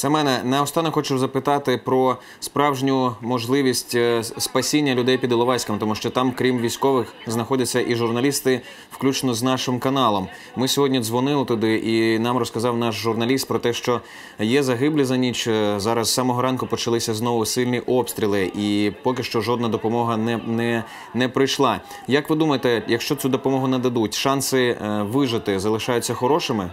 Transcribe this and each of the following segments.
Семене, наостанок хочу запитати про справжню можливість е, спасіння людей під Іловайськом, тому що там, крім військових, знаходяться і журналісти, включно з нашим каналом. Ми сьогодні дзвонили туди, і нам розказав наш журналіст про те, що є загиблі за ніч. Е, Зараз з самого ранку почалися знову сильні обстріли, і поки що жодна допомога не, не, не прийшла. Як ви думаєте, якщо цю допомогу нададуть, шанси е, вижити залишаються хорошими?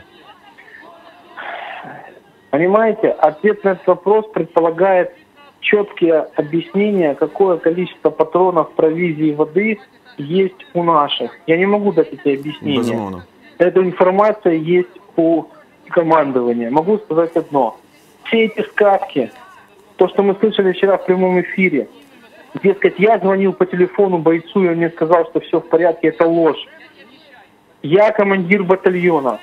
Понимаете, ответ на этот вопрос предполагает четкие объяснения, какое количество патронов, провизии, воды есть у наших. Я не могу дать эти объяснения. Безумовно. Эта информация есть у командования. Могу сказать одно. Все эти сказки, то, что мы слышали вчера в прямом эфире, дескать, я звонил по телефону бойцу, и он мне сказал, что все в порядке, это ложь. Я командир батальона.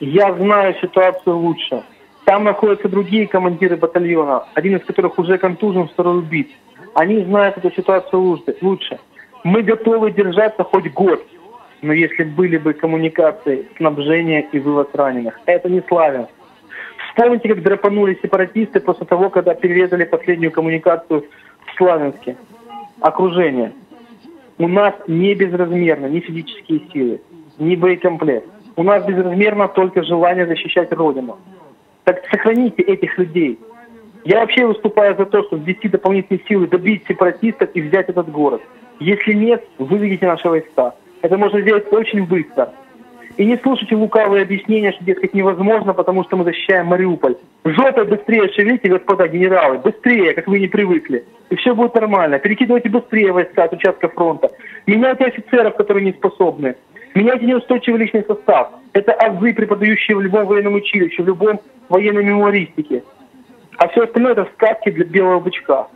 Я знаю ситуацию лучше. Там находятся другие командиры батальона, один из которых уже контужен, второй убит. Они знают эту ситуацию лучше-. Мы готовы держаться хоть год, но если были бы коммуникации, снабжение и вывоз раненых. Это не Славянск. Вспомните, как драпанули сепаратисты после того, когда перерезали последнюю коммуникацию в Славянске. Окружение. У нас не безразмерно ни физические силы, ни боекомплект. У нас безразмерно только желание защищать Родину. Так сохраните этих людей. Я вообще выступаю за то, чтобы ввести дополнительные силы, добить сепаратистов и взять этот город. Если нет, выведите наши войска. Это можно сделать очень быстро. И не слушайте лукавые объяснения, что, дескать, невозможно, потому что мы защищаем Мариуполь. Жопой быстрее шевелите, господа генералы, быстрее, как вы не привыкли. И все будет нормально. Перекидывайте быстрее войска от участка фронта. Меняйте офицеров, которые не способны. Меняйте неустойчивый личный состав. Это азы, преподающие в любом военном училище, в любом военной мемуаристике. А все остальное это сказки для белого бычка.